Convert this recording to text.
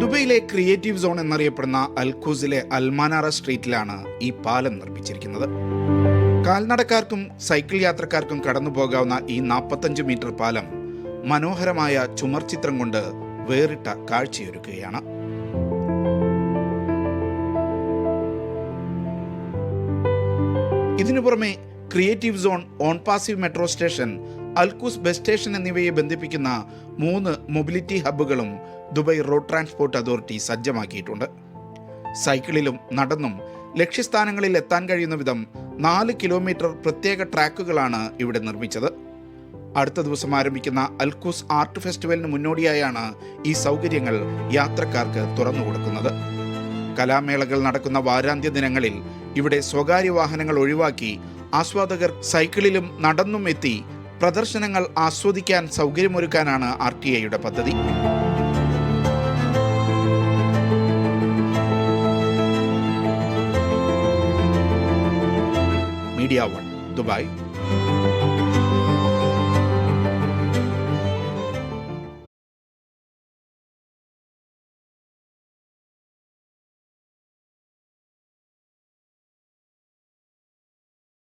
ദുബൈയിലെ creative zone എന്നറിയപ്പെടുന്ന അൽഖൂസിലെ അൽമാനാറ സ്ട്രീറ്റിലാണ് ഈ പാലം നിർമ്മിച്ചിരിക്കുന്നത്. കാൽനടക്കാർക്കും സൈക്കിൾ യാത്രക്കാർക്കും കടന്നു പോകാവുന്ന ഈ നാൽപ്പത്തഞ്ച് മീറ്റർ പാലം മനോഹരമായ ചുമർ ചിത്രം കൊണ്ട് വേറിട്ട കാഴ്ചയൊരുക്കുകയാണ്. ഇതിനു പുറമെ creative zone on passive metro station Al Quoz bus station എന്നിവയെ ബന്ധിപ്പിക്കുന്ന മൂന്ന് മൊബിലിറ്റി ഹബ്ബുകളും ദുബായ് റോഡ് ട്രാൻസ്പോർട്ട് അതോറിറ്റി സജ്ജമാക്കിയിട്ടുണ്ട്. സൈക്കിളിലും നടന്നും ലക്ഷ്യസ്ഥാനങ്ങളിൽ എത്താൻ കഴിയുന്ന വിധം നാല് കിലോമീറ്റർ പ്രത്യേക ട്രാക്കുകളാണ് ഇവിടെ നിർമ്മിച്ചത്. അടുത്ത ദിവസം ആരംഭിക്കുന്ന അൽക്കൂസ് ആർട്ട് ഫെസ്റ്റിവലിന് മുന്നോടിയായാണ് ഈ സൗകര്യങ്ങൾ യാത്രക്കാർക്ക് തുറന്നു കൊടുക്കുന്നത്. കലാമേളകൾ നടക്കുന്ന വാരാന്ത്യ ദിനങ്ങളിൽ ഇവിടെ സ്വകാര്യ വാഹനങ്ങൾ ഒഴിവാക്കി ആസ്വാദകർ സൈക്കിളിലും നടന്നും എത്തി പ്രദർശനങ്ങൾ ആസ്വദിക്കാൻ സൗകര്യമൊരുക്കാനാണ് ആർ ടി ഐയുടെ പദ്ധതി. Media one Dubai